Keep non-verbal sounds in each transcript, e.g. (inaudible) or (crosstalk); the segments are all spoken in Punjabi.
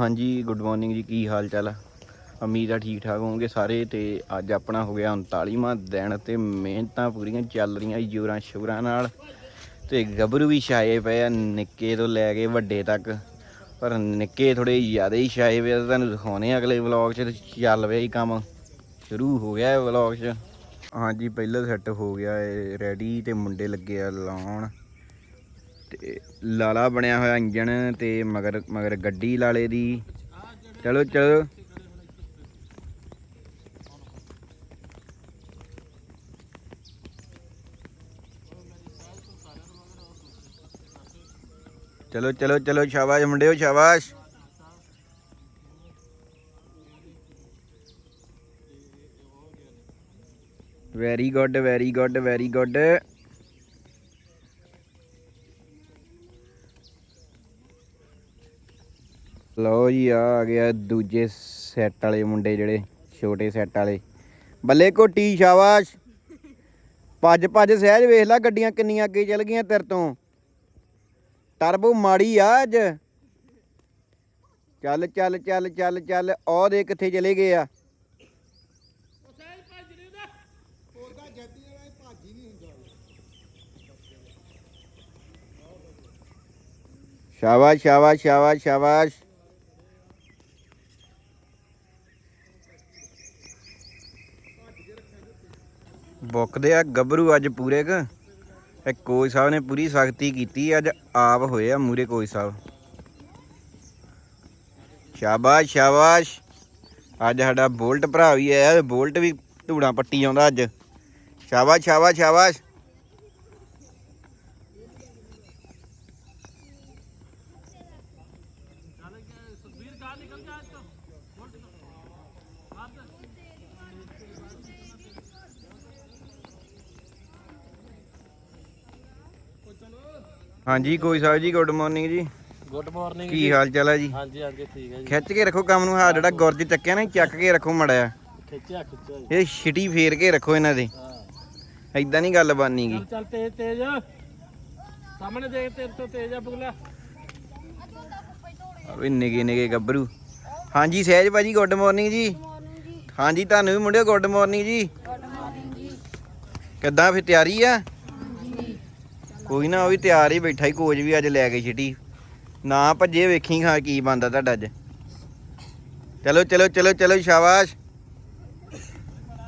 ਹਾਂਜੀ ਗੁੱਡ ਮਾਰਨਿੰਗ ਜੀ, ਕੀ ਹਾਲ ਚਾਲ ਆ? ਉਮੀਦ ਆ ਠੀਕ ਠਾਕ ਹੋਵੋਗੇ ਸਾਰੇ ਤੇ ਅੱਜ ਆਪਣਾ ਹੋ ਗਿਆ 39ਵਾਂ ਦਿਨ ਤੇ ਮਿਹਨਤਾਂ ਪੂਰੀਆਂ ਚੱਲ ਰਹੀਆਂ ਜੋਰਾਂ ਸ਼ੁਰਾਂ ਨਾਲ ਤੇ ਗੱਭਰੂ ਵੀ ਛਾਏ ਪਏ ਆ, ਨਿੱਕੇ ਤੋਂ ਲੈ ਕੇ ਵੱਡੇ ਤੱਕ। ਪਰ ਨਿੱਕੇ ਥੋੜੇ ਜ਼ਿਆਦਾ ਹੀ ਛਾਏ ਪਏ ਤੁਹਾਨੂੰ ਦਿਖਾਉਣੇ ਆ ਅਗਲੇ ਵਲੌਗ 'ਚ ਚੱਲ ਪਿਆ ਹੀ ਕੰਮ। ਸ਼ੁਰੂ ਹੋ ਗਿਆ ਇਹ ਵਲੌਗ 'ਚ। ਹਾਂਜੀ, ਪਹਿਲਾਂ ਸੈੱਟ ਹੋ ਗਿਆ ਏ ਰੈਡੀ ਤੇ ਮੁੰਡੇ ਲੱਗੇ ਆ ਲਾਉਣ। ਤੇ ਲਾਲਾ ਬਣਿਆ ਹੋਇਆ ਇੰਜਣ ਤੇ ਮਗਰ ਮਗਰ ਗੱਡੀ ਲਾਲੇ ਦੀ। ਚਲੋ ਚਲੋ। ਚਲੋ ਚਲੋ ਚਲੋ, ਸ਼ਾਬਾਸ਼ ਮੁੰਡਿਓ, ਸ਼ਾਬਾਸ਼। Very good very good very good ਲਓ ਜੀ, ਆ ਆ ਗਿਆ ਦੂਜੇ ਸੈੱਟ ਵਾਲੇ ਮੁੰਡੇ ਜਿਹੜੇ, ਛੋਟੇ ਸੈੱਟ ਵਾਲੇ। ਬੱਲੇ ਕੋਟੀ ਸ਼ਾਬਾਸ਼। ਭੱਜ ਭੱਜ, ਸਹਿਜ ਵੇਖ ਲੈ ਗੱਡੀਆਂ ਕਿੰਨੀਆਂ ਅੱਗੇ ਚੱਲ ਗਈਆਂ ਤੇਰੇ ਤੋਂ। ਟਰਬੋ ਮਾੜੀ ਆ ਅੱਜ। ਚੱਲ ਚੱਲ ਚੱਲ ਚੱਲ ਚੱਲ, ਉਹ ਦੇ ਕਿੱਥੇ ਚਲੇ ਗਏ ਆ। ਸ਼ਾਬਾਸ਼ ਸ਼ਾਬਾਸ਼ ਸ਼ਾਬਾਸ਼ ਸ਼ਾਬਾਸ਼। ਬੁੱਕਦੇ ਆ, ਗੱਭਰੂ ਅੱਜ ਪੂਰੇ ਕ। ਇਹ ਕੋਚ ਸਾਹਿਬ ਨੇ ਪੂਰੀ ਸਖਤੀ ਕੀਤੀ, ਅੱਜ ਆਪ ਹੋਏ ਆ ਮੂਰੇ ਕੋਚ ਸਾਹਿਬ। ਸ਼ਾਬਾਸ਼ ਸ਼ਾਬਾਸ਼। ਅੱਜ ਸਾਡਾ ਬੋਲਟ ਭਰਾ ਵੀ ਆਇਆ, ਬੋਲਟ ਵੀ ਧੂੜਾ ਪੱਟੀ ਆਉਂਦਾ ਅੱਜ। ਸ਼ਾਬਾਸ਼ ਸ਼ਾਬਾਸ਼ ਸ਼ਾਬਾਸ਼। ਹਾਂਜੀ ਕੋਚ ਸਾਹਿਬ ਜੀ ਗੁੱਡ ਮਾਰਨਿੰਗ ਜੀ। ਗੁੱਡ ਮਾਰਨਿੰਗ ਕੀ ਹਾਲ ਚਾਲ ਹੈ ਜੀ? ਹਾਂਜੀ ਹਾਂਜੀ ਠੀਕ ਹੈ ਜੀ। ਖਿੱਚ ਕੇ ਰੱਖੋ ਕੰਮ ਨੂੰ ਹਾਂ ਜਿਹੜਾ ਗੁਰਜ ਚੱਕਿਆ ਨਾ ਚੱਕ ਕੇ ਰੱਖੋ ਮੜਿਆ ਖਿੱਚਿਆ ਖਿੱਚਿਆ ਜੀ। ਇਹ ਛਿਟੀ ਫੇਰ ਕੇ ਰੱਖੋ ਇਹਨਾਂ ਦੇ। ਹਾਂ। ਐਦਾਂ ਨਹੀਂ ਗੱਲ ਬਣਨੀਗੀ ਚੱਲ ਚੱਲ ਤੇਜ਼ ਤੇਜ਼। ਸਾਹਮਣੇ ਦੇਖ ਤੇਰੇ ਤੋਂ ਤੇਜ਼ ਆ ਬੁਗਲਾ। ਓਏ ਨਿਗੇ ਨਿਗੇ ਗੱਭਰੂ। ਹਾਂਜੀ ਸਹਿਜ ਭਾਜੀ ਗੁੱਡ ਮਾਰਨਿੰਗ ਜੀ। ਹਾਂਜੀ ਤੁਹਾਨੂੰ ਵੀ ਮੁੰਡਿਓ ਗੁੱਡ ਮਾਰਨਿੰਗ ਜੀ। ਕਿੱਦਾਂ ਫਿਰ ਤਿਆਰੀ ਆ? ਕੋਈ ਨਾ, ਉਹ ਵੀ ਤਿਆਰ ਹੀ ਬੈਠਾ ਹੀ, ਕੋਚ ਵੀ ਅੱਜ ਲੈ ਕੇ ਛਿਟੀ। ਨਾ ਭੱਜੇ, ਵੇਖੀ ਖਾ ਕੀ ਬੰਦਾ ਤੁਹਾਡਾ ਅੱਜ। ਚਲੋ ਚਲੋ ਚਲੋ ਚਲੋ, ਸ਼ਾਬਾਸ਼।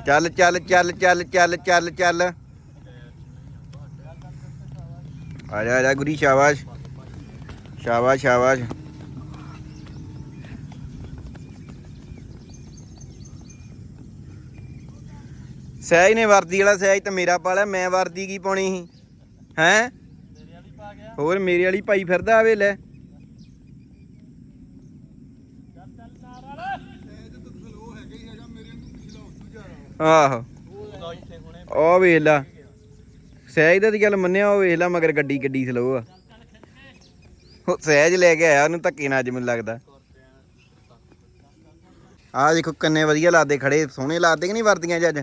ਚੱਲ ਚੱਲ ਚੱਲ ਚੱਲ ਚੱਲ ਚੱਲ ਚੱਲ। ਆ ਜਾ ਆ ਜਾ ਗੁਰੀ, ਸ਼ਾਬਾਸ਼। ਸ਼ਾਬਾਸ਼ ਸ਼ਾਬਾਸ਼। ਸਹਿਜ ਨੇ ਵਰਦੀ ਵਾਲਾ, ਸਹਿਜ ਤਾਂ ਮੇਰਾ ਪਾਲਿਆ, ਮੈਂ ਵਰਦੀ ਕੀ ਪਾਉਣੀ ਸੀ? ਹੈ? ਹੋਰ ਮੇਰੇ ਵਾਲੀ ਪਾਈ ਫਿਰਦਾ ਆਵੇ ਲੈ। ਆਹੋ। ਉਹ ਵੇਖ ਲਾ। ਸਹਿਜ ਦਾ ਤੇ ਗੱਲ ਮੰਨਿਆ ਉਹ ਵੇਖ ਲਾ ਮਗਰ ਗੱਡੀ ਗੱਡੀ ਸਲੋ ਆ। ਉਹ ਸਹਿਜ ਲੈ ਕੇ ਆਇਆ ਉਹਨੂੰ ਧੱਕੇ ਨਾਲ ਅੱਜ ਮੈਨੂੰ ਲੱਗਦਾ। ਆਹ ਦੇਖੋ ਕੰਨੇ ਵਧੀਆ ਲਾਦੇ ਖੜੇ ਸੋਹਣੇ ਲਾਦੇ ਕਿ ਨਹੀਂ ਵਰਦੀਆਂ ਅੱਜ?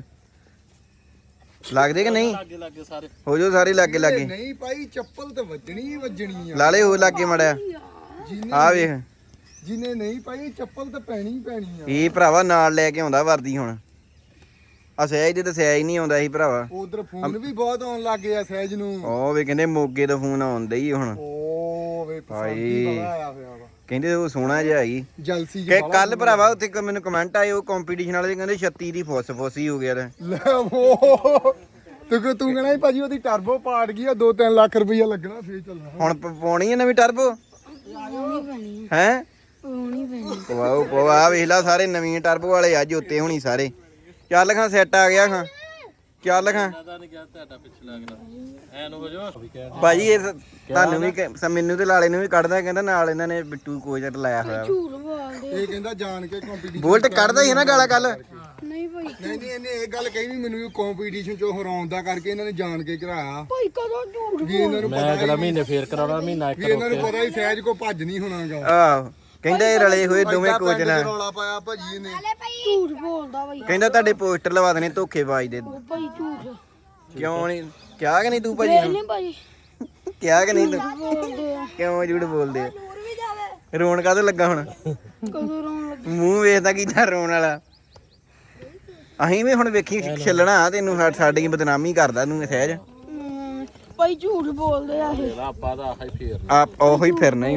ਲੱਗਦੇ ਕਿ ਨਹੀਂ? ਲੱਗੇ ਲੱਗੇ ਸਾਰੇ। ਹੋ ਜੋ ਸਾਰੇ ਲਾਗੇ ਲਾਗੇ। ਨਹੀਂ ਭਾਈ ਚੱਪਲ ਤੇ ਵੱਜਣੀ ਹੀ ਵੱਜਣੀ ਆ। ਲਾਲੇ ਹੋ ਲਾਗੇ ਮੜਿਆ ਆ ਵੇਖ। ਜਿਹਨੇ ਨਹੀਂ ਭਾਈ ਚੱਪਲ ਤੇ ਪੈਣੀ ਹੀ ਪੈਣੀ ਆ। ਇਹ ਭਰਾਵਾ ਨਾਲ ਲੈ ਕੇ ਆਉਂਦਾ ਵਰਦੀ ਹੁਣ। ਆ ਸਹਿਜ ਦੇ ਤਾਂ ਸਹਿਜ ਨਹੀਂ ਆਉਂਦਾ ਸੀ ਭਰਾਵਾ। ਉਧਰ ਫੋਨ ਵੀ ਬਹੁਤ ਆਉਣ ਲੱਗ ਗਿਆ ਸਹਿਜ ਨੂੰ। ਉਹ ਵੇ ਕਹਿੰਦੇ ਮੋਗੇ ਤੋਂ ਫੋਨ ਆਉਂਦਾ ਹੀ ਹੁਣ। ਓ ਵੇ ਭਾਈ। ਆਇਆ ਹੋਇਆ ਵਾ। ਕਹਿੰਦੇ ਉਹ ਸੋਹਣਾ ਜਿਹਾ ਹੈਗੀ ਜਲਸੀ ਕਿ ਕੱਲ ਭਰਾਵਾ ਉੱਥੇ ਮੈਨੂੰ ਕਮੈਂਟ ਆਏ ਉਹ ਕੰਪੀਟੀਸ਼ਨ ਵਾਲੇ ਕਹਿੰਦੇ 36 ਦੀ ਫੁੱਸ ਫੁੱਸ ਹੀ ਹੋ ਗਿਆ ਤੇ। ਲੈ ਉਹ ਤੂੰ ਕਿ ਤੂੰ ਕਹਣਾ ਭਾਜੀ ਉਹਦੀ ਟਰਬੋ ਪਾੜ ਗਈ ਆ 2-3 ਲੱਖ ਰੁਪਈਆ ਲੱਗਣਾ ਫੇਰ ਚੱਲਣਾ ਹੁਣ ਪ- ਪਾਉਣੀ ਹੈ ਨਵੀਂ ਟਰਬੋ ਹੈ? ਪਾਉਣੀ ਪੈਣੀ ਵਾਓ ਵੇਖ ਲਾ ਸਾਰੇ ਨਵੀਂ ਟਰਬੋ ਵਾਲੇ ਆ ਜੋਤੇ ਹੋਣੀ ਸਾਰੇ। ਚੱਲ ਖਾਂ ਸੈੱਟ ਆ ਗਿਆ ਖਾਂ। ਚੱਲ ਖਾਂ ਪਤਾ ਨਹੀਂ ਗਿਆ ਤੁਹਾਡਾ ਪਿਛਲਾ ਅਗਲਾ। ਐ ਨੂੰ ਹੋ ਜਾ ਕਹਿ ਭਾਜੀ ਇਹ ਤੁਹਾਨੂੰ ਵੀ ਕ- ਸ- ਮੈਨੂੰ ਤੇ ਲਾਲੇ ਨੂੰ ਵੀ ਕੱਢਦਾ ਕਹਿੰਦਾ ਨਾਲ ਇਹਨਾਂ ਨੇ ਬਿੱਟੂ ਕੋਚ ਲਾਇਆ ਹੋਇਆ। ਵਾ। ਝੂਠ ਬੋਲਦੇ ਇਹ ਕਹਿੰਦਾ ਜਾਣ ਕੇ ਕੰਪੀਟੀਸ਼ਨ ਬੋਲਟ ਕੱਢਦਾ ਸੀ ਨਾ ਗਾਲਾਂ ਕੱਲ। ਨਹੀਂ ਭਾਈ। ਨਹੀਂ ਨਹੀਂ ਇਹਨੇ ਇਹ ਗੱਲ ਕਹੀ ਵੀ ਮੈਨੂੰ ਵੀ ਕੰਪੀਟੀਸ਼ਨ ਚੋਂ ਹਰਾਉਂਦਾ ਕਰਕੇ ਇਹਨਾਂ ਨੇ ਜਾਣ ਕੇ ਕਰਾਇਆ। ਭਾਈ ਕਦੋਂ ਝੂਠ ਵੀ ਇਹਨਾਂ ਨੂੰ ਮੈਂ ਪਤਾ ਅਗਲਾ ਮਹੀਨੇ ਫੇਰ ਕਰਾਉਣਾ ਮਹੀਨਾ ਇੱਕ ਵੀ ਇਹਨਾਂ ਨੂੰ ਪਤਾ ਹੀ ਸਹਿਜ ਕੋ ਭੱਜ ਨਹੀਂ ਹੋਣਾਗਾ। ਆਹ। ਕਹਿੰਦਾ ਇਹ ਰਲੇ ਹੋਏ ਦੋਵੇਂ ਕੋਚ ਨਾਲ। ਰੌਲਾ ਪਾਇਆ ਭਾਜੀ ਇਹਨੇ। ਝੂਠ ਬੋਲਦਾ ਭਾਈ ਕਹਿੰਦਾ ਤੁਹਾਡੇ ਪੋਸਟਰ ਲਵਾ ਦੇਣੇ ਧੋਖੇਬਾਜ਼ ਦੇ ਉਹ ਭਾਈ ਝੂਠ। ਕਿਉਂ ਨਹੀਂ ਕਿਹਾ ਕਿ ਨਹੀਂ ਤੂੰ ਭਾਜੀ ਨੂੰ? ਲੈ ਭਾਈ। ਕਿਹਾ ਕਿ ਨਹੀਂ ਤੂੰ? ਬੋਲਦੇ ਆ। ਕਿਉਂ ਝੂਠ ਬੋਲਦੇ ਆ? ਰੋਣ ਕਾਹਦੇ ਲੱਗਾ ਹੁਣ? ਕਦੋਂ ਰੋਣ ਲੱਗੇ? ਮੂੰਹ ਵੇਖਦਾ ਕਿਦਾਂ ਰੋਣ ਵਾਲਾ। ਅਸੀਂ ਵੀ ਹੁਣ ਵੇਖੀ ਛੱਲਣਾ ਤੈਨੂੰ ਸਾਡੀ ਬਦਨਾਮੀ ਕਰਦਾ ਤੂੰ ਸਹਿਜ। ਭਾਈ ਝੂਠ ਬੋਲਦੇ ਆ ਇਹ। ਆਪਾਂ ਦਾ ਆਹੀ ਫੇਰ ਆਪ ਉਹੀ ਫਿਰਨਾ ਹੀ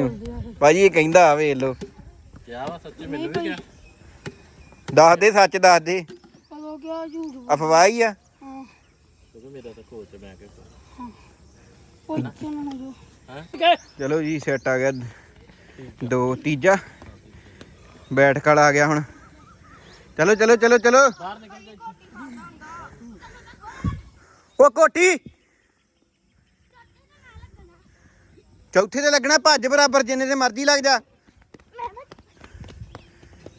ਭਾਜੀ ਇਹ ਕਹਿੰਦਾ ਆ ਵੇਖ ਲੋ ਕਿਹਾ ਵਾ ਸੱਚੀ ਮੈਨੂੰ ਵੀ ਕਿਹਾ? ਦੱਸ ਦੇ ਸੱਚ ਦੱਸ ਦੇ। ਕਦੋਂ ਕਿਹਾ ਝੂਠ ਬੋਲ ਅਫਵਾਹ ਹੀ ਆ। ਹਾਂ। ਕਿਉਂਕਿ ਮੇਰਾ ਤਾਂ ਕੋਚ ਮੈਂ ਕਿ ਕੋਈ ਚੱਲਣਾ ਜੋ। ਹੈ? ਚਲੋ ਜੀ ਸੈੱਟ ਆ ਗਿਆ ਦੋ ਤੀਜਾ। ਬੈਠ ਕਲ ਆ ਗਿਆ ਹੁਣ। ਚਲੋ ਚਲੋ ਚਲੋ ਚਲੋ। ਬਾਹਰ ਨਿਕਲ ਜਾ ਇੱਥੇ। ਉਹ ਕੋਠੀ। ਚੌਥੇ ਤੇ ਲੱਗਣਾ ਭੱਜ ਬਰਾਬਰ ਜਿੰਨੇ ਤੇ ਮਰਜ਼ੀ ਲੱਗ ਜਾ।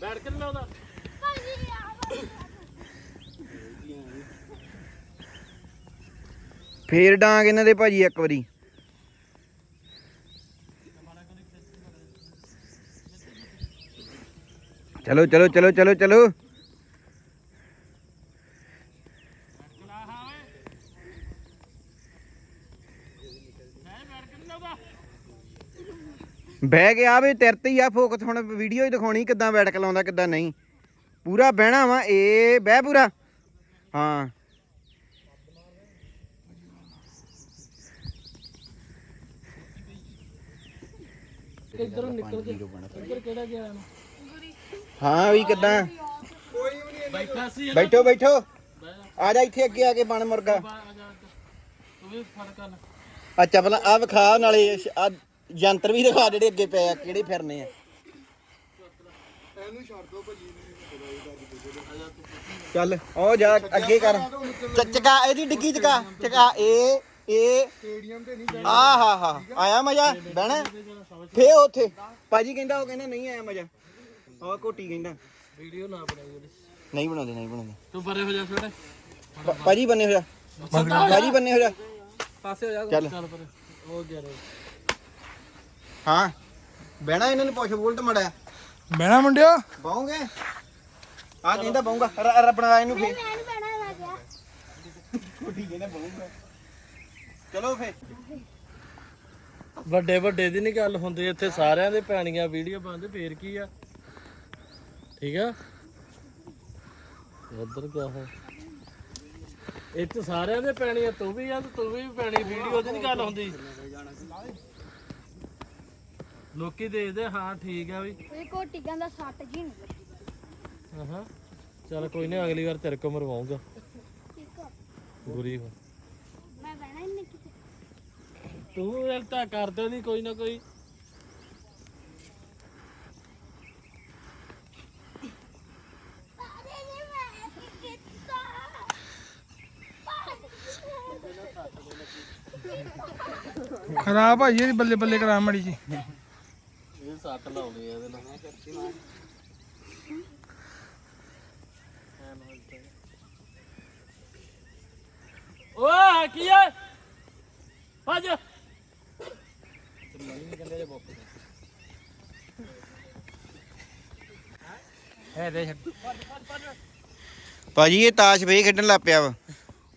ਬੈਠ ਕੇ ਨੀ ਲਾਉਂਦਾ। ਫੇਰ ਡਾਂਗ ਇਹਨਾਂ ਦੇ ਭਾਜੀ ਇੱਕ ਵਾਰੀ। ਚਲੋ ਚਲੋ ਚਲੋ ਚਲੋ ਚਲੋ। ਬਹਿ ਗਿਆ ਵੇ ਤੇਰੇ ਤੇ ਹੀ ਆ ਫੋਕਸ ਹੁਣ ਵੀਡੀਓ ਹੀ ਦਿਖਾਉਣੀ ਕਿੱਦਾਂ ਬੈਠ ਕੇ ਲਾਉਂਦਾ ਕਿੱਦਾਂ ਨਹੀਂ। ਪੂਰਾ ਬਹਿਣਾ ਵਾ ਏ ਬਹਿ ਪੂਰਾ। ਹਾਂ। ਇੱਧਰੋਂ ਨਿਕਲ ਕੇ ਇੱਧਰ ਕਿਹੜਾ ਗਿਆ ਹਾਂ ਵੀ ਕਿੱਦਾਂ? ਬੈਠਾ ਸੀ ਬੈਠੋ ਬੈਠੋ। ਆ ਜਾ ਇੱਥੇ ਅੱਗੇ ਆ ਕੇ ਬਣ ਮੁਰਗਾ। ਤੂੰ ਵੀ ਫੜ ਕਰ। ਆ ਚੱਪਲਾਂ ਆ ਵਿਖਾ ਨਾਲੇ ਆ ਯੰਤਰ ਵੀ ਦਿਖਾ ਜਿਹੜੇ ਅੱਗੇ ਪਏ ਆ ਕਿਹੜੇ ਫਿਰਨੇ ਆ। ਚੱਲ ਉਹ ਜਾ ਅੱਗੇ ਕਰ। ਚ- ਚਕਾ ਇਹਦੀ ਡਿੱਗੀ ਚਕਾ ਚਕਾ ਏ ਏ ਸਟੇਡੀਅਮ ਤੇ ਨਹੀਂ ਆ ਹਾ ਹਾ ਆਇਆ ਮਜ਼ਾ ਬਹਿਣਾ ਫੇ ਉੱਥੇ। ਭਾਜੀ ਕਹਿੰਦਾ ਉਹ ਕਹਿੰਦਾ ਨਹੀਂ ਆਇਆ ਮਜ਼ਾ। ਆ ਕੋਟੀ ਕਹਿੰਦਾ। ਵੀਡੀਓ ਨਾ ਬਣਾਈ ਨਹੀਂ ਬਣਾਉਂਦੇ ਨਹੀਂ ਬਣਾਉਂਦੇ। ਤੂੰ ਪਰੇ ਹੋ ਜਾ ਛੋਟੇ ਭਾ- ਭਾਜੀ ਬੰਨੇ ਹੋ ਜਾ। ਭਾਜੀ ਬੰਨੇ ਹੋ ਜਾ। ਪਾਸੇ ਹੋ ਜਾ। ਚੱਲ। ਚੱਲ ਪਰੇ। ਉਹ ਗਿਆ ਰੇ। ਹਾਂ। ਬਹਿਣਾ ਇਹਨਾਂ ਨੂੰ ਪੁੱਛ ਬੋਲ ਤੇ ਮੜਿਆ। ਬਹਿਣਾ ਮੁੰਡਿਓ। ਬਾਉਂਗੇ ਆ ਕਹਿੰਦਾ ਬਾਉਂਗਾ ਰੱਬਣਾ ਇਹਨੂੰ ਫੇ ਕੋਟੀ ਕਹਿੰਦਾ ਬਾਉਂਗਾ ਚਲੋ ਫੇ ਵੱਡੇ ਵੱਡੇ ਦੀ ਨਹੀਂ ਗੱਲ ਹੁੰਦੀ ਇੱਥੇ ਸਾਰਿਆਂ ਦੇ ਪੈਣੀਆਂ ਵੀਡੀਓ ਬੰਦ ਫੇਰ ਕੀ ਆ? ਠੀਕ ਆ? ਇੱਧਰ ਕਿਆ ਹੈ? ਇੱਥੇ ਸਾਰਿਆਂ ਦੇ ਪੈਣੀ ਆ ਤੂੰ ਵੀ ਆ ਤੇ ਤੂੰ ਵੀ ਪੈਣੀ ਵੀਡੀਓ ਦੀ ਨਹੀਂ ਗੱਲ ਹੁੰਦੀ। ਲੋਕੀ ਦੇਖਦੇ ਹਾਂ ਠੀਕ ਆ ਵੀ। ਇਹ ਕੋਟੀ ਕਹਿੰਦਾ ਸੱਟ ਜੀ ਨਹੀਂ ਹਾਂ ਚਲ ਕੋਈ ਨਹੀਂ ਅਗਲੀ ਵਾਰ ਤੇਰੇ ਕੋ ਮਰਵਾਉਂਗਾ। ਬੁਰੀ ਹੋ। ਮੈਂ ਬਹਿਣਾ ਹੀ ਨਹੀਂ ਕਿਤੇ। ਤੂੰ ਇਹ ਤਾਂ ਕਰਦੇ ਨਹੀਂ ਕੋਈ ਨਾ ਕੋਈ। ਖਰਾਬ ਭਾਈ ਇਹਦੀ ਬੱਲੇ ਬੱਲੇ ਕਰਾ ਮੜੀ ਜੀ। ਸੱਟ ਲਾਉਣੀ ਇਹਦੇ ਨਾਲ। ਓਏ ਕੀ ਹੈ ਭੱਜ। ਭਾਜੀ ਇਹ ਤਾਸ਼ ਵੇ ਖੇਡਣ ਲੱਗ ਪਿਆ ਵਾ।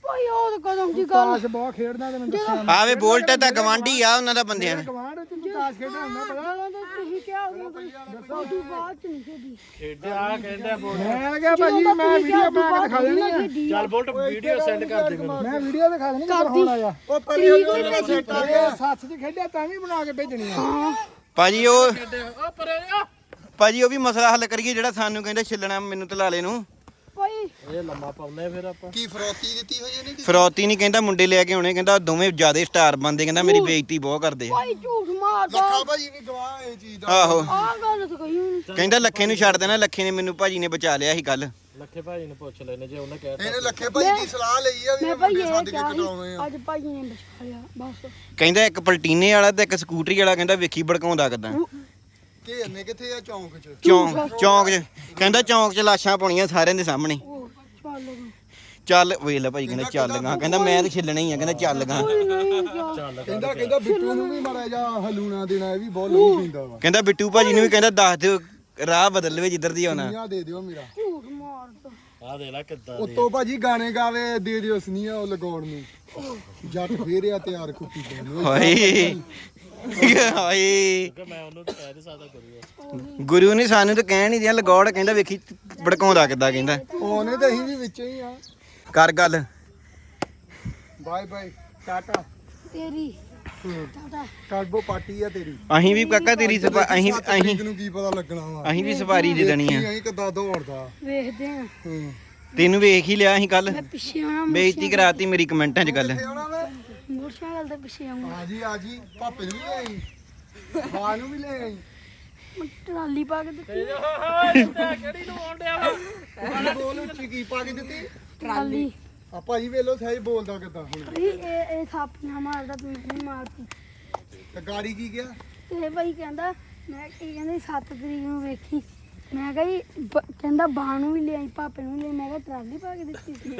ਭਾਈ ਉਹ ਤਾਂ ਕਦਮ ਦੀ ਗੱਲ। ਤਾਸ਼ ਬਹੁਤ ਖੇਡਦਾ ਤੇ ਮੈਨੂੰ ਦੱਸਿਆ ਆਵੇ ਬੋਲਟ ਤਾਂ ਗਵਾਂਢੀ ਆ ਉਹਨਾਂ ਦਾ ਬੰਦਿਆਂ ਨੇ। ਤਾਸ਼ ਖੇਡਦਾ ਹੁੰਦਾ ਪਤਾ ਜਦੋਂ ਤਾਂ ਤੁਸੀਂ ਕਿਹਾ ਉਦੋਂ ਤਾਂ ਉਦੋਂ ਬਾਅਦ ਚ ਨਹੀਂ ਖੇਡੀ। ਖੇਡਿਆ ਕਹਿੰਦਾ ਬੋਲ ਮੈਂ ਕਿਹਾ ਭਾਜੀ ਮੈਂ ਵੀਡੀਓ ਬਣਾ ਕੇ ਦਿਖਾ ਦੇਣੀ ਆ। ਖੇਡੀ ਚੱਲ ਬੋਲਟ ਵੀਡੀਓ ਸੈਂਡ ਕਰ ਦੇ ਮੈਨੂੰ। ਮੈਂ ਵੀਡੀਓ ਦਿਖਾ ਦੇਣੀ ਕਿੱਦਾਂ ਹੋਣ ਆਇਆ ਉਹ ਪਰੇ ਸੈੱਟ ਆ ਗਿਆ ਸੱਚ ਚ ਖੇਡਿਆ ਤਾਂ ਵੀ ਬਣਾ ਕੇ ਭੇਜਣੀ ਆ। ਭਾਜੀ ਉਹ ਭਾਜੀ ਉਹ ਵੀ ਮਸਲਾ ਹੱਲ ਕਰੀਏ ਜਿਹੜਾ ਸਾਨੂੰ ਕਹਿੰਦਾ ਛਿੱਲਣਾ ਮੈਨੂੰ ਤੇ ਲਾਲੇ ਨੂੰ। ਇਹ ਲੰਮਾ ਪਾਉਂਦੇ ਫਿਰ ਆਪਾਂ। ਕੀ ਫਰੋਤੀ ਦਿੱਤੀ ਹੋਈ ਇਹਨੇ ਫਰੌਤੀ ਨਹੀਂ ਕਹਿੰਦਾ ਮੁੰਡੇ ਲੈ ਕੇ ਆਉਣੇ ਕਹਿੰਦਾ ਦੋਵੇਂ ਜਿਆਦੇ ਸਟਾਰ ਬੰਦੇ ਕਹਿੰਦਾ ਮੇਰੀ ਬੇਇੱਜ਼ਤੀ ਬਹੁਤ ਕਰਦੇ ਆ। ਭਾਈ ਝੂਠ ਮਾਰਦਾ। ਲੱਖਾ ਭਾਜੀ ਵੀ ਗਵਾਹ ਇਹ ਚੀਜ਼ ਦਾ। ਆਹੋ। ਆਹ ਗੱਲ ਤਾਂ ਕਹੀ ਨਹੀਂ ਕਹਿੰਦਾ ਲੱਖੇ ਨੂੰ ਛੱਡ ਦੇਣਾ ਲੱਖੇ ਨੇ ਮੈਨੂੰ ਭਾਜੀ ਨੇ ਬਚਾ ਲਿਆ ਸੀ ਕੱਲ ਲੱਖੇ ਭਾਈ ਨੂੰ ਪੁੱਛ ਲੈਣੇ ਜੇ ਉਹਨੇ ਕਹਿ ਇਹਨੇ ਲੱਖੇ ਭਾਜੀ ਦੀ ਸਲਾਹ ਲਈ ਆ ਵੀ ਮੈਂ ਇਹ ਭਾਈ ਮੁੰਡੇ ਇਹ ਸੱਦ ਕੇ ਕਿਹਾ ਕਟਾਉਣੇ ਆ। ਸੀ ਅੱਜ ਭਾਈ ਨੇ ਬਚਾ ਲਿਆ ਬਸ। ਕਹਿੰਦਾ ਇੱਕ ਪਲਟੀਨੇ ਵਾਲਾ ਤੇ ਇੱਕ ਸਕੂਟਰੀ ਵਾਲਾ ਕਹਿੰਦਾ ਵੇਖੀ ਭੜਕਾਉਂਦਾ ਕਿਦਾਂ। ਘੇਰਨੇ ਕਿੱਥੇ ਆ ਚੌਂਕ 'ਚ? ਚੌਂਕ ਚੌਂਕ 'ਚ। ਕਹਿੰਦਾ ਚੌਂਕ 'ਚ ਲਾਸ਼ਾਂ ਪਾਉਣੀਆਂ ਸਾਰਿਆਂ ਦੇ ਸਾਹਮਣੇ। ਚੱਲ ਵੇਖ ਲੈ ਭਾਈ ਕਹਿੰਦਾ ਚੱਲ ਗਾ। ਕਹਿੰਦਾ ਮੈਂ ਤੇ ਛਿੱਲਣਾ ਹੀ ਆ ਕਹਿੰਦਾ ਚੱਲ ਗਾ। ਕਹਿੰਦਾ ਕਹਿੰਦਾ ਬਿੱਟੂ ਨੂੰ ਵੀ ਮਾੜਾ ਜਾ ਹਲੂਣਾ ਦੇਣਾ ਇਹ ਵੀ ਬਹੁਤ ਲਹੂ ਪੀਂਦਾ ਵਾ। ਕਹਿੰਦਾ ਬਿੱਟੂ ਭਾਜੀ ਨੂੰ ਵੀ ਕਹਿੰਦਾ ਦੱਸ ਦਿਓ ਰਾਹ ਬਦਲ ਲਵੇ ਜਿੱਧਰ ਦੀ ਆਉਣਾ। ਸੁਨੀਆ ਦੇ ਦਿਓ ਮੇਰਾ। ਝੂਠ ਮਾਰਦਾ ਆ ਦੇ ਲੈ ਕਿੱਦਾਂ ਉੱਤੋਂ ਭਾਜੀ ਗਾਣੇ ਗਾਵੇ ਦੇ ਦਿਓ ਸੁਨੀਆ ਉਹ ਲਗਾਉਣ ਨੂੰ। ਜੱਟ ਫੇਰਿਆ ਤਿਆਰ ਕੁੱਤੀ ਪਾਉਣੀ ਹਾਏ। ਹਾਏ। ਕਿ ਮੈਂ ਉਹਨੂੰ ਤਾਂ ਕਹਿ ਨਹੀਂ ਸਕਦਾ ਕਰੀ ਗੁਰੂ ਨੇ ਸਾਨੂੰ ਤਾਂ ਕਹਿਣ ਨਹੀਂ ਦਿਆ ਲਗੌੜ ਕਹਿੰਦਾ ਵੇਖੀ ਭੜਕਾਉਂਦਾ ਕਿੱਦਾਂ ਕਹਿੰਦਾ। ਉਹਨੇ ਤਾਂ ਅਸੀਂ ਵਿੱਚੋਂ ਹੀ ਆ। ਕਰ ਗੱਲ। Bye bye tata. ਤੇਰੀ। ਟਾਟਾ। ਟਰਬੋ ਪਾਰਟੀ ਆ ਤੇਰੀ। ਅਸੀਂ ਵੀ ਕਾਕਾ ਤੇਰੀ ਸਪਾ ਅਸੀਂ ਅਸੀਂ ਤਰੀਕ ਨੂੰ ਕੀ ਪਤਾ ਲੱਗਣਾ ਵਾ। ਅਸੀਂ ਵੀ ਸਵਾਰੀ ਦੇ ਦੇਣੀ ਆ। ਅਸੀਂ ਕਿੱਦਾਂ ਦੌੜਦਾ। ਵੇਖਦੇ ਆ। ਹੂੰ। ਤੈਨੂੰ ਵੇਖ ਹੀ ਲਿਆ ਅਸੀਂ ਕੱਲ ਮੈਂ ਪਿੱਛੇ ਆਉਣਾ ਬੇਇੱਜ਼ਤੀ ਕਰਾਤੀ ਮੇਰੀ ਕਮੈਂਟਾਂ 'ਚ ਗੱਲ ਆਉਣਾ ਵੇ ਮੋਟਰਸਾਈਕਲ ਤੇ ਪਿੱਛੇ ਆਉਂਗਾ ਆ ਜੀ ਆ ਜੀ ਪਾਪੇ ਨੂੰ ਵੀ ਲੈ ਆਈ। ਮਾਂ ਨੂੰ ਵੀ ਲੈ ਆਈ। ਟਰਾਲੀ ਪਾ ਕੇ ਦਿੱਤੀ। ਕਿਹੜੀ ਨੂੰ ਵਾ ਬੋਲ ਉੱਚੀ ਕੀ ਪਾ ਕੇ ਦਿੱਤੀ? ਟਰਾਲੀ। ਆ ਭਾਈ ਵੇਲੋ ਸਹੀ ਬੋਲਦਾ ਕਿੱਦਾਂ ਹੁਣ? ਇਹ ਇਹ ਇਹ ਥਾਪੀਆਂ ਮਾਰਦਾ ਤੂੰ ਨਹੀਂ ਮਾਰਦੀ। ਤੇ ਗਾੜੀ ਕੀ ਗਿਆ ਤੇ ਭਾਈ ਕਹਿੰਦਾ ਮੈਂ ਕੀ ਕਹਿੰਦੇ 7 ਤਰੀਕ ਨੂੰ ਵੇਖੀ। ਮੈਂ ਕਿਹਾ ਜੀ ਬ- ਕਹਿੰਦਾ ਬਾਹ ਨੂੰ ਵੀ ਲਿਆਈ ਪਾਪੇ ਨੂੰ ਵੀ ਲਿਆਈ। ਮੈਂ ਕਿਹਾ ਟਰਾਲੀ ਪਾ ਕੇ ਦਿੱਤੀ ਸੀ।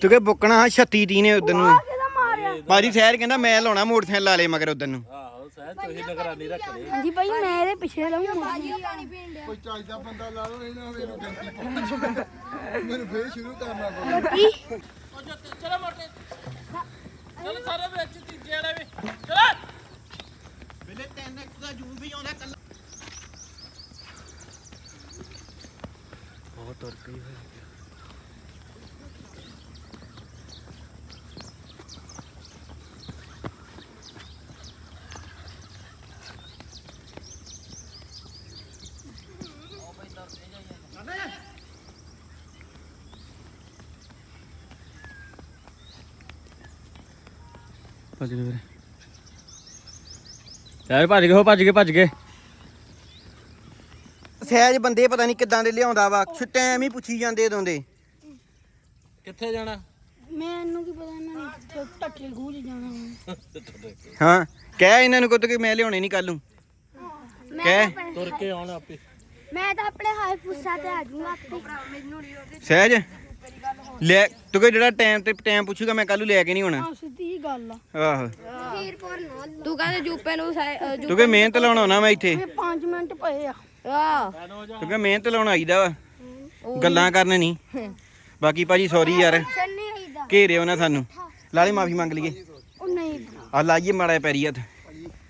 ਤੂੰ ਕਿ ਬੁੱਕਣਾ 36 ਤੀ ਨੇ ਉਦੋਂ ਨੂੰ। ਆ ਕਿਹਦਾ ਮਾਰਿਆ? ਬਾਜੀ ਸ਼ਹਿਰ ਕਹਿੰਦਾ ਮੈਂ ਲਾਉਣਾ ਮੋਟਰਸਾਈਕਲ ਲਾ ਲੇ ਮਗਰ ਉਦੋਂ ਨੂੰ। ਸਹਿਜ ਤੁਸੀਂ ਨਗਰਾਨੀ ਰੱਖਣੀ ਹਾਂਜੀ ਭਾਈ ਮੈਂ ਇਹਦੇ ਪਿੱਛੇ ਲਾਉਂਗਾ ਕੋਈ ਚੱਜਦਾ ਬੰਦਾ ਲਾ ਲਓ ਇਹਨਾਂ ਮੈਨੂੰ ਗੰਦੀ ਪਾਉਂਦਾ ਮੈਨੂੰ ਫੇਰ ਸ਼ੁਰੂ ਕਰਨਾ ਪਊ। ਕੀ ਚਲੋ ਮੋਟੇ। ਚਲੋ ਸਾਰੇ ਵਿੱਚ ਤੀਜੇ ਵਾਲੇ ਵੀ। ਚਲੋ। ਵੇਲੇ 10x ਦਾ ਜੂਮ ਵੀ ਆਉਂਦਾ ਕੱਲਾ। ਬਹੁਤ ਤੁਰ ਗਈ ਹੋਈ। ਭੱਜ ਗਏ ਵੀਰੇ। ਯਾਰ ਭੱਜ ਗਏ ਹੋ ਭੱਜ ਗਏ ਭੱਜ ਗਏ। ਸਹਿਜ ਬੰਦੇ ਪਤਾ ਨਹੀਂ ਕਿੱਦਾਂ ਦੇ ਲਿਆਉਂਦਾ ਵਾ ਟਾਈਮ ਹੀ ਪੁੱਛੀ ਜਾਂਦੇ ਉਦੋਂ ਦੇ ਕਿੱਥੇ ਜਾਣਾ? ਮੈਨੂੰ ਕੀ ਪਤਾ ਇਹਨਾਂ ਨੇ ਟੱਟੇ 'ਚ ਜਾਣਾ ਵਾ। ਹਾਂ ਕਹਿ ਇਹਨਾਂ ਨੂੰ ਕੁੱਤ ਕਿ ਮੈਂ ਲਿਆਉਣੇ ਨਹੀਂ ਕੱਲ ਨੂੰ। ਕਹਿ। ਤੁਰ ਕੇ ਆਉਣਾ ਆਪੇ। ਮੈਂ ਤਾਂ ਆਪਣੇ ਹਾਈ ਫੁੱਸਾ ਤੇ ਆ ਜੂਗਾ ਆਪੇ। ਮੈਨੂੰ ਨਹੀਂ ਸਹਿਜ ਲੈ ਤੂੰ ਕਿ ਜਿਹੜਾ ਟਾਈਮ ਤੇ ਟਾਈਮ ਪੁੱਛੂਗਾ ਮੈਂ ਕੱਲ ਨੂੰ ਲੈ ਕੇ ਨਹੀਂ ਆਉਣਾ। ਆ ਸਿੱਧੀ ਗੱਲ ਆ। ਆਹੋ। ਤੂੰ ਕਹਿੰਦੇ ਜੂਪੇ ਨੂੰ ਅ, ਜੂ- ਤੂੰ ਕਿ ਮਿਹਨਤ ਲਾਉਣ ਆਉਣਾ ਮੈਂ ਇੱਥੇ। ਇਹ 5 ਮਿੰਟ ਪਏ ਆ। ਆਹ। ਤੂੰ ਕਿ ਮਿਹਨਤ ਲਾਉਣ ਆਈਦਾ ਵਾ। ਗੱਲਾਂ ਕਰਨ ਨਹੀਂ। ਬਾਕੀ ਭਾਜੀ ਸੌਰੀ ਯਾਰ। ਸੰਨੀ ਆਈਦਾ ਘੇਰਿਓ ਨਾ ਸਾਨੂੰ। ਲਾਲੇ ਮਾਫੀ ਮੰਗ ਲਈਏ। ਉਹ ਨਹੀਂ ਆ ਲਾਈਏ ਮਾੜਾ ਪੈਰੀ ਹੱਥ।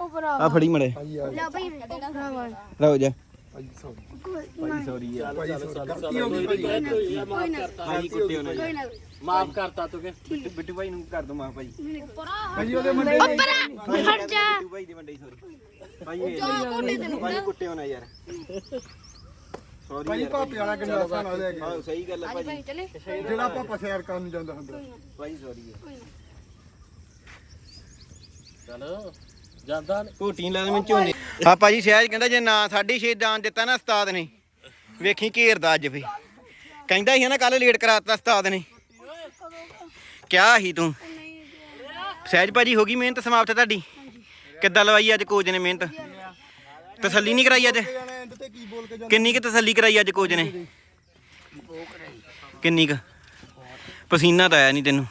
ਉਹ ਭਰਾ ਆ ਫੜੀ ਮੜੇ ਭਾਈ ਆ ਲੈ ਭਾਈ ਰੋ ਜਾ। ਭਾਈ ਸੌਰੀ ਯਾਰ। ਭਾਈ ਸੌਰੀ। ਗਲਤੀ ਹੋ ਗਈ ਭਾਈ। ਕੋਈ ਨਾ ਭਾਜੀ ਕੁੱਟਿਓ ਨਾ ਕੋਈ ਨਾ। ਮਾਫ ਕਰਤਾ ਤੂੰ ਕਿ? ਬਿੱਟੂ ਬਿੱਟੂ ਭਾਈ ਨੂੰ ਕਰ ਦੋ ਮਾਫ ਭਾਜੀ ਭਾਈ ਉਹਦੇ ਮੁੰਡੇ ਨੇ ਹਟ ਜਾ। ਬਿੱਟੂ ਭਾਈ ਦੇ ਵੱਡੇ ਸੌਰੀ ਭਾਈ ਭਾਈ ਕੁੱਟਿਓ ਨਾ ਯਾਰ। ਸੌਰੀ ਭਾਈ ਪਾਪੇ ਵਾਲਾ ਕਿੰਨਾ ਸਾਨਾ ਲੈ ਗਿਆ ਹਾਂ ਸਹੀ ਗੱਲ ਹੈ ਚਲੇ। ਜਿਹੜਾ ਪਾਪਾ ਸੈਰ ਕਰਨ ਜਾਂਦਾ ਹੁੰਦਾ। ਭਾਈ ਸੌਰੀ ਹੈ ਚਲ। ਜਾਂਦਾ ਨੀ। ਘੋਟੀ ਲਾ ਦੇ ਮੈਂ ਝੋਨੇ ਆ ਭਾਜੀ, ਸਹਿਜ ਕਹਿੰਦਾ ਜੇ ਨਾ 6.5 ਜਾਣ ਦਿੱਤਾ ਨਾ ਉਸਤਾਦ ਨੇ। ਵੇਖੀ ਘੇਰਦਾ ਅੱਜ ਫੇ ਕਹਿੰਦਾ ਸੀ ਨਾ ਕੱਲ ਲੇਟ ਕਰਾਤਾ ਉਸਤਾਦ ਨੇ। ਕਿਆ ਹੀ ਤੂੰ? ਸਹਿਜ ਭਾਜੀ, ਹੋ ਗਈ ਮਿਹਨਤ ਸਮਾਪਤ ਤੁਹਾਡੀ? ਕਿੱਦਾਂ ਲਵਾਈ ਅੱਜ ਕੋਚ ਨੇ ਮਿਹਨਤ? ਤਸੱਲੀ ਨਹੀਂ ਕਰਾਈ ਅੱਜ? ਕਿੰਨੀ ਕੁ ਤਸੱਲੀ ਕਰਾਈ ਅੱਜ ਕੋਚ ਨੇ? ਕਿੰਨੀ ਕੁ? ਪਸੀਨਾ ਤਾਂ ਆਇਆ ਨਹੀਂ ਤੈਨੂੰ।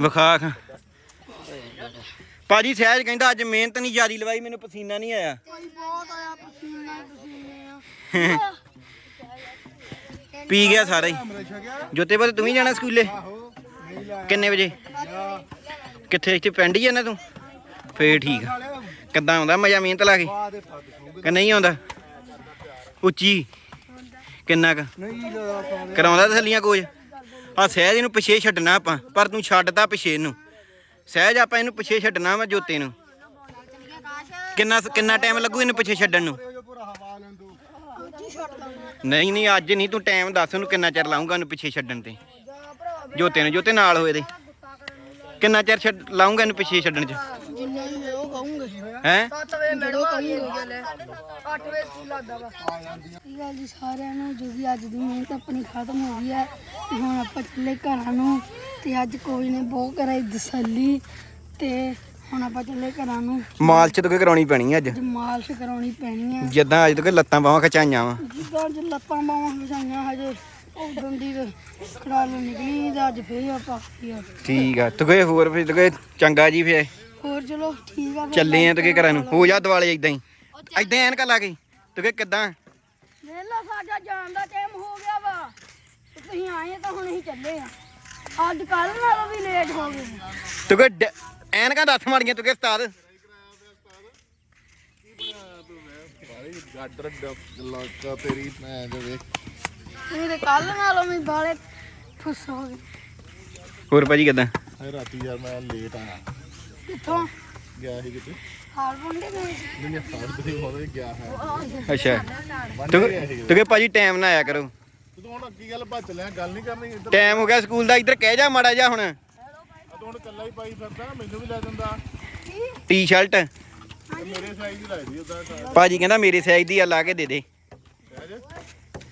ਵਿਖਾ ਖਾਂ। ਭਾਜੀ ਸਹਿਜ ਕਹਿੰਦਾ ਅੱਜ ਮਿਹਨਤ ਨਹੀਂ ਜਾਰੀ ਲਵਾਈ ਮੈਨੂੰ ਪਸੀਨਾ ਨਹੀਂ ਆਇਆ। ਭਾਈ ਬਹੁਤ ਆਇਆ ਪਸੀਨਾ ਪਸੀਨੇ ਆ। (laughs) ਪੀ ਗਿਆ ਸਾਰਾ ਹੀ। ਜੋਤੇ ਬਾਅਦ ਤੂੰ ਵੀ ਜਾਣਾ ਸਕੂਲੇ? ਕਿੰਨੇ ਵਜੇ? ਕਿੱਥੇ ਇੱਥੇ ਪਿੰਡ ਹੀ ਆ ਨਾ ਤੂੰ? ਫੇਰ ਠੀਕ ਆ। ਕਿੱਦਾਂ ਆਉਂਦਾ ਮਜ਼ਾ ਮਿਹਨਤ ਲਾ ਕੇ? ਕਿ ਨਹੀਂ ਆਉਂਦਾ? ਉੱਚੀ। ਕਿੰਨਾ ਕ? ਕਰਾਉਂਦਾ ਤਸੱਲੀਆਂ ਕੋਚ? ਆ ਸਹਿਜ ਇਹਨੂੰ ਪਿਛੇ ਛੱਡਣਾ ਆਪਾਂ ਪਰ ਤੂੰ ਛੱਡਦਾ ਪਿਛੇ ਇਹਨੂੰ। ਸਹਿਜ ਆਪਾਂ ਇਹਨੂੰ ਪਿਛੇ ਛੱਡਣਾ ਵਾ ਜੋਤੇ ਨੂੰ। ਕਿੰਨਾ ਕਿੰਨਾ ਟਾਈਮ ਲੱਗੂ ਇਹਨੂੰ ਪਿਛੇ ਛੱਡਣ ਨੂੰ? ਨਹੀਂ ਨਹੀਂ ਅੱਜ ਨਹੀਂ ਤੂੰ ਟਾਈਮ ਦੱਸ ਉਹਨੂੰ ਕਿੰਨਾ ਚਿਰ ਲਾਉਂਗਾ ਉਹਨੂੰ ਪਿੱਛੇ ਛੱਡਣ ਤੇ। ਜੋਤੇ ਨੂੰ ਜੋਤੇ ਨਾਲ ਹੋਏ ਦੇ ਕਿੰਨਾ ਚਿਰ ਛੱਡ ਲਾਉਂਗਾ ਇਹਨੂੰ ਪਿੱਛੇ ਛੱਡਣ ਚ? ਹੈ 7 ਵਜੇ ਮੈਨੂੰ ਕਹੂੰਗੇ 8 ਵਜੇ ਸਕੂਲ ਲੱਗਦਾ ਵਾ। ਇਹ ਗੱਲ ਜੀ ਸਾਰਿਆਂ ਨੂੰ ਜੋ ਵੀ ਅੱਜ ਦੀ ਮਿਹਨਤ ਆਪਣੀ ਖਤਮ ਹੋ ਗਈ ਹੈ ਹੁਣ ਆਪਾਂ ਚੱਲੇ ਘਰਾਂ ਨੂੰ। ਤੇ ਅੱਜ ਕੋਈ ਨੇ ਬਹੁਤ ਕਰਾਈ ਤਸੱਲੀ ਤੇ ਹੁਣ ਆਪਾਂ ਚੱਲੇ ਘਰਾਂ ਨੂੰ। ਮਾਲ ਚ ਤੂੰ ਕਰਾਉਣੀ ਪੈਣੀ ਆ ਅੱਜ। ਅੱਜ ਮਾਲਸ਼ ਕਰਾਉਣੀ ਪੈਣੀ ਹੈ ਜਿੱਦਾਂ ਅੱਜ ਤੱਕ ਲੱਤਾਂ ਬਾਹਾਂ ਖਚਾਈਆਂ ਵਾ। ਜਿੱਦਾਂ ਅੱਜ ਲੱਤਾਂ ਬਾਹਾਂ ਵਿਛਾਈਆਂ ਹਜੇ ਉਹ ਡੰਡੀ ਦੇ ਖੜਾਲ ਨਿਕਲੀ ਤੇ ਅੱਜ ਫੇਰ ਆਪਾਂ ਆ। ਠੀਕ ਆ ਤੂੰ ਕਹੇ ਹੋਰ ਫਿਰ ਤੂੰ ਕਹੇ ਚੰਗਾ ਜੀ ਫਿਰ। ਹੋਰ ਚਲੋ ਠੀਕ ਆ। ਚੱਲੇ ਆ ਤੂੰ ਕਹੇ ਘਰਾਂ ਨੂੰ। ਹੋ ਜਾ ਦਿਵਾਲੇ ਇਦਾਂ ਹੀ। ਇਦਾਂ ਐਨਕਾਂ ਲਾ ਕੇ। ਤੂੰ ਕਹੇ ਕਿੱਦਾਂ? ਵੇਲਾ ਸਾਡਾ ਜਾਣ ਦਾ ਟਾਈਮ ਹੋ ਗਿਆ ਵਾ। ਤੇ ਤੁਸੀਂ ਆਏ ਤਾਂ ਹੁਣ ਅਸੀਂ ਚੱਲੇ ਆ। ਅੱਜ ਕੱਲ ਨਾਲੋਂ ਵੀ ਲੇਟ ਹੋ ਗਏ। ਤੂੰ ਕਿ ਐਨਕਾਂ ਦੱਸ ਮਾਰੀਆਂ ਤੂੰ ਕਿ ਉਸਤਾਦ? ਬਾਰੇ ਗਾਡਰ ਲੱਕਾ ਤੇਰੀ ਮੈਂ ਦੇਖ ਨਹੀਂ ਤੇ ਕੱਲ ਨਾਲੋਂ ਵੀ ਬਾਲੇ ਫੁੱਸ ਹੋ ਗਏ। ਹੋਰ ਭਾਜੀ ਕਿਦਾਂ? ਹਾਏ ਰਾਤੀ ਯਾਰ ਮੈਂ ਲੇਟ ਆਇਆ। ਕਿੱਥੋਂ? ਗਿਆ ਸੀ ਕਿਤੇ? ਹਾਲ ਬੰਦੇ ਨੂੰ ਦੁਨੀਆ ਸਾਰ ਤੇ ਹੋਵੇ ਗਿਆ ਹੈ। ਅੱਛਾ। ਤੂੰ ਤੂੰ ਕਿ ਭਾਜੀ ਟਾਈਮ ਨਾ ਆਇਆ ਕਰੋ। ਤੂੰ ਹੁਣ ਕੀ ਗੱਲ ਭੱਜ ਲਿਆ ਗੱਲ ਨਹੀਂ ਕਰਨੀ ਇੱਧਰ ਟਾਈਮ ਹੋ ਗਿਆ ਸਕੂਲ ਦਾ ਇੱਧਰ ਕਹਿ ਜਾ ਮਾੜਾ ਜਾ ਹੁਣ। ਆ ਤੂੰ ਹੁਣ ਕੱਲਾ ਹੀ ਪਾਈ ਫਿਰਦਾ ਨਾ ਮੈਨੂੰ ਵੀ ਲੈ ਦਿੰਦਾ। ਟੀ-ਸ਼ਰਟ ਮੇਰੇ ਸਾਈਜ਼ ਦੀ ਲੱਗਦੀ ਉਦਾਂ ਸਾਈਜ਼ ਭਾਜੀ ਕਹਿੰਦਾ ਮੇਰੇ ਸਾਈਜ਼ ਦੀ ਆ ਲਾ ਕੇ ਦੇ ਦੇ।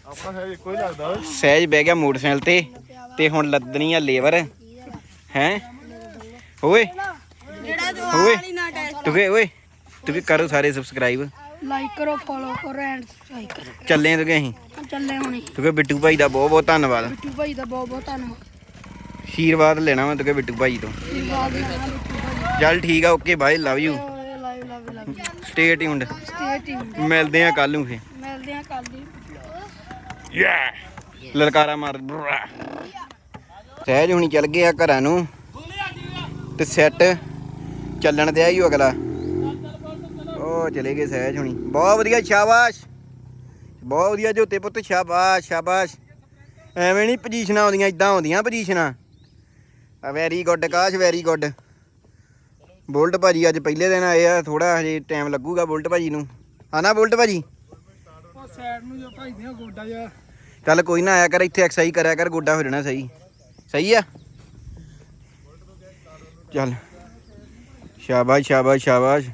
ਆਪਣਾ ਸਾਈਜ਼ ਇੱਕੋ ਹੀ ਲੱਗਦਾ ਓਏ। ਸਹਿਜ ਬਹਿ ਗਿਆ ਮੋਟਰਸਾਈਕਲ ਤੇ ਤੇ ਹੁਣ ਲੱਦਣੀ ਆ ਲੇਬਰ। ਹੈ? ਓਏ ਓਏ ਤੂੰ ਕਿ ਓਏ ਤੂੰ ਕਿ ਕਰੋ ਸਾਰੇ ਸਬਸਕ੍ਰਾਈਬ ਲਾਈਕ ਕਰੋ ਫੋਲੋ ਕਰੋ ਐਂਡ ਸਬਸਕ੍ਰਾਈਬ ਕਰੋ। ਚੱਲੇ ਤੂੰ ਕਿ ਅਸੀਂ? ਚੱਲੇ ਹੁਣੇ। ਤੂੰ ਕਿ ਬਿੱਟੂ ਭਾਈ ਦਾ ਬਹੁਤ ਬਹੁਤ ਧੰਨਵਾਦ। ਬਿੱਟੂ ਭਾਈ ਦਾ ਬਹੁਤ ਬਹੁਤ ਧੰਨਵਾਦ। ਆਸ਼ੀਰਵਾਦ ਲੈਣਾ ਮੈਂ ਤੂੰ ਕਿ ਬਿੱਟੂ ਭਾਈ ਤੋਂ। ਧੰਨਵਾਦ ਲੈਣਾ ਬਿੱਟੂ ਭਾਈ ਚੱਲ ਠੀਕ ਆ okay bye love you live love love stay tuned stay tune ਮਿਲਦੇ ਆ ਕੱਲ ਨੂੰ ਫੇ ਮਿਲਦੇ ਆ ਕੱਲ ਦੀ। ਲਲਕਾਰਾ ਮਾਰ। ਬਰਾ। ਸਹਿਜ ਹੁਣੀ ਚੱਲ ਗਏ ਆ ਘਰਾਂ ਨੂੰ। ਤੇ ਸੈੱਟ ਚੱਲਣ ਦਿਆ ਹੀ ਅਗਲਾ। ਉਹ ਚਲੇ ਗਏ ਸਹਿਜ ਹੁਣੀ। ਬਹੁਤ ਵਧੀਆ ਸ਼ਾਬਾਸ਼। ਬਹੁਤ ਵਧੀਆ ਜੋਤੇ ਪੁੱਤ ਸ਼ਾਬਾਸ਼ ਸ਼ਾਬਾਸ਼। ਐਵੇਂ ਨਹੀਂ ਪੋਜੀਸ਼ਨਾਂ ਆਉਂਦੀਆਂ ਇਦਾਂ ਆਉਂਦੀਆਂ ਪੋਜੀਸ਼ਨਾਂ ਆ ਵੈਰੀ ਗੁੱਡ ਕਾਸ਼ ਵੈਰੀ ਗੁੱਡ ਬੁਲਟ ਭਾਜੀ ਅੱਜ ਪਹਿਲੇ ਦਿਨ ਆਏ ਆ ਥੋੜਾ ਹਜੇ ਟਾਈਮ ਲੱਗੂਗਾ ਬੁਲਟ ਭਾਜੀ ਨੂੰ। ਆਣਾ ਬੁਲਟ ਭਾਜੀ? ਉਹ ਸਾਈਡ ਨੂੰ ਜੋ ਭਾਈ ਦੀਆਂ ਗੋਡਾ ਜਾ ਚੱਲ ਕੋਈ ਨਾ ਆਇਆ ਕਰ ਇੱਥੇ ਐਕਸਰਸਾਈਜ਼ ਕਰਿਆ ਕਰ ਗੋਡਾ ਹੋ ਜਾਣਾ ਸਹੀ। ਸਹੀ ਆ? ਚੱਲ। ਸ਼ਾਬਾਸ਼ ਸ਼ਾਬਾਸ਼ ਸ਼ਾਬਾਸ਼।